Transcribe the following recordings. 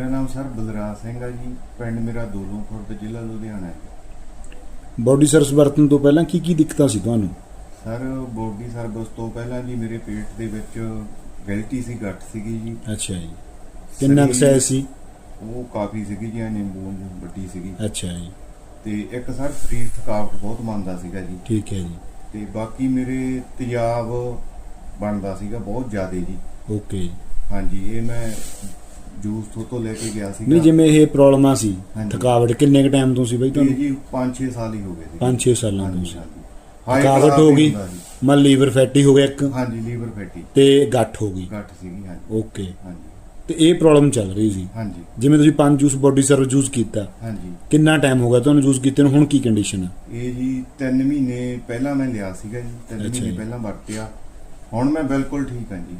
ਮੇਰਾ ਨਾਮ ਸਰ ਬਲਰਾਜ ਸਿੰਘ ਆ ਜੀ ਪਿੰਡ ਮੇਰਾ ਦੋਲੋਂ ਖੁਰਦ ਜ਼ਿਲ੍ਹਾ ਲੁਧਿਆਣਾ ਹੈ ਬਾਡੀ ਸਰਵਿਸ ਵਰਤਣ ਤੋਂ ਪਹਿਲਾਂ ਕੀ ਕੀ ਦਿੱਕਤਾਂ ਸੀ ਤੁਹਾਨੂੰ? ਸਰ ਬੋਡੀ ਸਰਵਿਸ ਤੋਂ ਪਹਿਲਾਂ ਜੀ ਮੇਰੇ ਪੇਟ ਦੇ ਵਿੱਚ ਗਲਤੀ ਸੀ ਗੱਠ ਸੀਗੀ ਜੀ। ਅੱਛਾ ਜੀ। ਕਿੰਨਾ ਕੁ size ਸੀ? ਉਹ ਕਾਫੀ ਸੀਗੀ ਜੀ ਨਿੰਬੂ ਵੱਡੀ ਸੀਗੀ। ਅੱਛਾ ਜੀ। ਤੇ ਇੱਕ ਸਰ ਸਰੀਰ ਥਕਾਵਟ ਬਹੁਤ ਮੰਨਦਾ ਸੀਗਾ ਜੀ। ਠੀਕ ਹੈ ਜੀ। ਤੇ ਬਾਕੀ ਮੇਰੇ ਤੇਜ਼ਾਬ ਬਣਦਾ ਸੀਗਾ ਬਹੁਤ ਜ਼ਿਆਦਾ ਜੀ। ਓਕੇ। ਹਾਂਜੀ ਇਹ ਮੈਂ ਜੂਸ ਤੋਂ ਤੋਂ ਲੈ ਕੇ ਗਿਆ ਸੀਗਾ। ਨਹੀਂ ਜਿਵੇਂ ਇਹ ਪ੍ਰੋਬਲਮਾਂ ਸੀ ਹਾਂਜੀ। ਥਕਾਵਟ ਕਿੰਨੇ ਕ ਟਾਈਮ ਤੋਂ ਸੀ ਬਈ ਤੁਹਾਨੂੰ? ਜੀ 5-6 ਸਾਲ ਹੀ ਹੋ ਗਏ ਸੀ 5-6 ਸਾਲਾਂ ਤੋਂ ਹਾਂਜੀ ਸੀ। ਹਾਂਜੀ। ਥਕਾਵਟ ਹੋ ਗਈ। ਹੁੰਦਾ। ਮਨ ਲੀਵਰ ਫੈਟੀ ਹੋ ਗਿਆ ਇੱਕ। ਹਾਂਜੀ ਲੀਵਰ ਫੈਟੀ। ਤੇ ਗੱਠ ਹੋ ਗਈ। ਗੱਠ ਸੀਗੀ ਹਾਂਜੀ। ਓਕੇ ਹਾਂਜੀ। ਤੇ ਇਹ ਪ੍ਰੋਬਲਮ ਚੱਲ ਰਹੀ ਸੀ। ਹਾਂਜੀ। ਜਿਵੇਂ ਤੁਸੀਂ ਪੰਜ ਜੂਸ ਬਾਡੀ ਸਰਵਿਸ ਯੂਜ਼ ਕੀਤਾ। ਹਾਂਜੀ। ਕਿੰਨਾ ਟਾਈਮ ਹੋ ਗਿਆ ਤੁਹਾਨੂੰ ਯੂਜ਼ ਕੀਤੇ ਨੂੰ? ਹੁਣ ਕੀ ਕੰਡੀਸ਼ਨ ਹੈ ਇਹ ਜੀ 3 ਮਹੀਨੇ ਪਹਿਲਾਂ ਮੈਂ ਲਿਆ ਸੀਗਾ ਜੀ। 3 ਅੱਛਾ ਮਹੀਨੇ ਜੀ। ਪਹਿਲਾਂ ਵਰਤਿਆ। ਹੁਣ ਮੈਂ ਬਿਲਕੁਲ ਠੀਕ ਹਾਂ ਜੀ।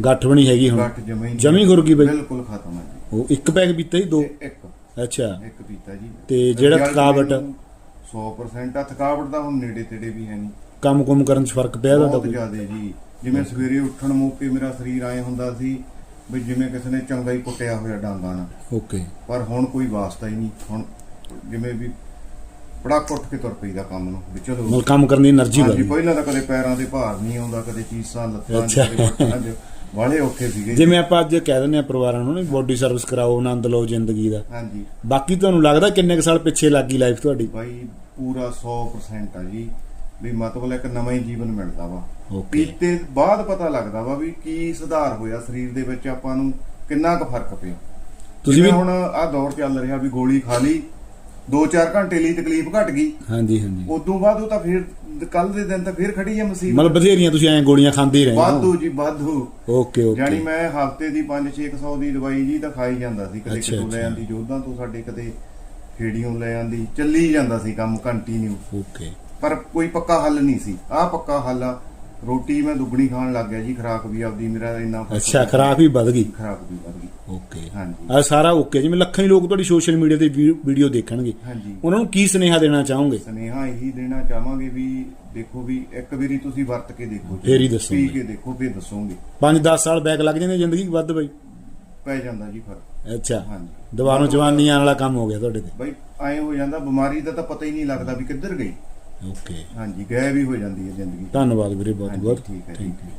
ਗੱਠ ਵੀ ਹੈਗੀ ਹੁਣ। ਜਮੀ ਖੁਰ ਗਈ ਬਿਲਕੁਲ ਖਤਮ ਹੈ ਉਹ ਇੱਕ ਪੈਗ ਪੀਤਾ ਹੀ ਦੋ? ਇੱਕ। ਅੱਛਾ। ਇੱਕ ਪੀਤਾ ਜੀ। ਤੇ ਜਿਹੜਾ ਥਕਾਵਟ- 100% ਆ। ਥਕਾਵਟ ਦਾ ਹੁਣ ਨੇੜੇ ਤੇੜੇ ਵੀ ਹੈ ਨਹੀਂ। ਕੰਮ ਕੁਮ ਕਰਨ 'ਚ ਫ਼ਰਕ ਪਿਆ ਤੁਹਾਡਾ ਬਹੁਤ ਕੋਈ? ਜ਼ਿਆਦਾ ਜੀ। ਜਿਵੇਂ ਸਵੇਰੇ ਉੱਠਣ ਮੌਕੇ ਮੇਰਾ ਸਰੀਰ ਆਏ ਹੁੰਦਾ ਸੀ ਵੀ ਜਿਵੇਂ ਕਿਸੇ ਨੇ ਚੰਗਾ ਹੀ ਕੁੱਟਿਆ ਹੋਇਆ ਡਾਂਗਾ ਨਾਲ। ਓਕੇ। ਪਰ ਹੁਣ ਕੋਈ ਵਾਸਤਾ ਹੀ ਨਹੀਂ। ਹੁਣ ਜਿਵੇਂ ਵੀ ਬੜਾ ਕੁੱਟ ਕੇ ਤੁਰ ਪਈਦਾ ਕੰਮ ਨੂੰ ਵੀ ਚਲੋ। ਕੰਮ ਕਰਨ ਦੀ એનર્ਜੀ ਹਾਂਜੀ ਪਹਿਲਾਂ ਤਾਂ ਕਦੇ ਪੈਰਾਂ ਦੇ ਭਾਰ ਨਹੀਂ ਆਉਂਦਾ ਕਦੇ ਚੀਸਾਂ ਲੱਤਾਂ 'ਚ, ਅੱਛਾ। ਵਾਲੇ ਔਖੇ ਸੀਗੇ ਜਿਵੇਂ ਆਪਾਂ ਅੱਜ ਕਹਿ ਦਿੰਦੇ ਆ ਪਰਿਵਾਰਾਂ ਨੂੰ ਨਾ ਬੋਡੀ ਸਰਵਿਸ ਕਰਾਓ ਆਨੰਦ ਲਓ ਜ਼ਿੰਦਗੀ ਦਾ। ਹਾਂਜੀ। ਬਾਕੀ ਤੁਹਾਨੂੰ ਲੱਗਦਾ ਕਿੰਨੇ ਕੁ ਸਾਲ ਪਿੱਛੇ ਲੱਗੀ ਲਾਈਫ ਤੁਹਾਡੀ? ਬਾਈ ਪੂਰਾ 100% ਆ ਜੀ। ਵੀ ਮਤਲਬ ਇੱਕ ਨਵਾਂ ਹੀ ਜੀਵਨ ਮਿਲਦਾ ਵਾ। ਓਕੇ ਪੀਤੇ ਬਾਅਦ ਪਤਾ ਲੱਗਦਾ ਵਾ ਵੀ ਕੀ ਸੁਧਾਰ ਹੋਇਆ ਸਰੀਰ ਦੇ ਵਿੱਚ ਆਪਾਂ ਨੂੰ ਕਿੰਨਾ ਕੁ ਫ਼ਰਕ ਪਿਆ। ਤੁਸੀਂ ਵੀ ਹੁਣ ਆਹ ਦੌਰ ਚੱਲ ਰਿਹਾ ਵੀ ਗੋਲੀ ਖਾ ਲਈ 2-4 ਘੰਟੇ ਲਈ ਤਕਲੀਫ ਘਟ ਗਈ। ਹਾਂਜੀ ਹਾਂਜੀ। ਉਦੋਂ ਬਾਅਦ ਉਹ ਤਾਂ ਫਿਰ ਕੱਲ ਦੇ ਦਿਨ ਤਾਂ ਫਿਰ ਖੜੀ ਹੈ ਮੁਸੀਬਤ ਮਤਲਬ ਬਥੇਰੀਆਂ ਤੁਸੀਂ ਐਂ ਗੋਲੀਆਂ ਖਾਂਦੇ ਹੀ ਰਹੇ ਹੋ। ਵਾਧੂ ਜੀ ਵਾਧੂ। Okay okay. ਮੈਂ ਹਫ਼ਤੇ ਦੀ 5-600 ਦੀ ਦਵਾਈ ਜੀ ਤਾਂ ਖਾਈ ਜਾਂਦਾ ਸੀ। ਕਦੇ ਕਿਤੋਂ ਲੈ। ਆਂਦੀ ਜੋਧਾਂ ਤੋਂ ਸਾਡੇ ਕਦੇ ਖੇੜੀਆਂ ਲੈ ਆਂਦੀ ਚੱਲੀ ਜਾਂਦਾ ਸੀ ਕੰਮ ਕੰਟੀਨਿਊ। ਓਕੇ। ਪਰ ਕੋਈ ਪੱਕਾ ਹੱਲ ਨਹੀਂ ਸੀ। ਆਹ ਪੱਕਾ ਹੱਲ ਆ ਰੋਟੀ ਮੈਂ ਦੁੱਗਣੀ ਖਾਣ ਲੱਗ ਗਿਆ ਜੀ ਖਰਾਕ ਵੀ ਆਪਦੀ ਮੇਰਾ ਇੰਨਾ ਅੱਛਾ। ਖਰਾਕ ਵੀ ਵੱਧ ਗਈ? ਖਰਾਕ ਵੀ ਵੱਧ ਗਈ। ਓਕੇ ਹਾਂਜੀ। ਆ ਸਾਰਾ ਓਕੇ ਜਿਵੇਂ ਲੱਖਾਂ ਹੀ ਲੋਕ ਤੁਹਾਡੀ ਸੋਸ਼ਲ ਮੀਡੀਆ ਤੇ ਵੀਡੀਓ ਦੇਖਣਗੇ। ਹਾਂਜੀ। ਉਹਨਾਂ ਨੂੰ ਕੀ ਸੁਨੇਹਾ ਦੇਣਾ ਚਾਹੋਗੇ? ਸਨੇਹਾ ਇਹੀ ਦੇਣਾ ਚਾਹਾਂਗੇ ਵੀ ਦੇਖੋ ਵੀ ਇੱਕ ਵਾਰੀ ਤੁਸੀਂ ਵਰਤ ਕੇ ਦੇਖੋ ਜੀ। ਫੇਰ ਹੀ ਦੱਸੋਗੇ। ਪੀ ਕੇ ਦੇਖੋ ਫੇਰ ਦੱਸੋਗੇ। 5-10 ਸਾਲ ਬੈਕ ਲੱਗ ਜਾਂਦੇ ਜ਼ਿੰਦਗੀ ਵੱਧ ਬਈ। ਪੈ ਜਾਂਦਾ ਜੀ ਫ਼ਰਕ। ਅੱਛਾ। ਹਾਂਜੀ। ਦੁਬਾਰਾ ਜਵਾਨੀ ਆਉਣ ਵਾਲਾ ਕੰਮ ਹੋ ਗਿਆ ਤੁਹਾਡੇ ਤੇ। ਬਈ ਐ ਹੋ ਜਾਂਦਾ ਬਿਮਾਰੀ ਦਾ ਤਾਂ ਪਤਾ ਹੀ ਨਹੀਂ ਲੱਗਦਾ ਵੀ ਕਿੱਧਰ ਗਈ। ਓਕੇ ਹਾਂਜੀ ਗਾਇਬ ਹੀ ਹੋ ਜਾਂਦੀ ਹੈ ਜ਼ਿੰਦਗੀ। ਧੰਨਵਾਦ ਵੀਰੇ ਬਹੁਤ ਬਹੁਤ। ਠੀਕ ਹੈ, ਠੀਕ। ਹੈ।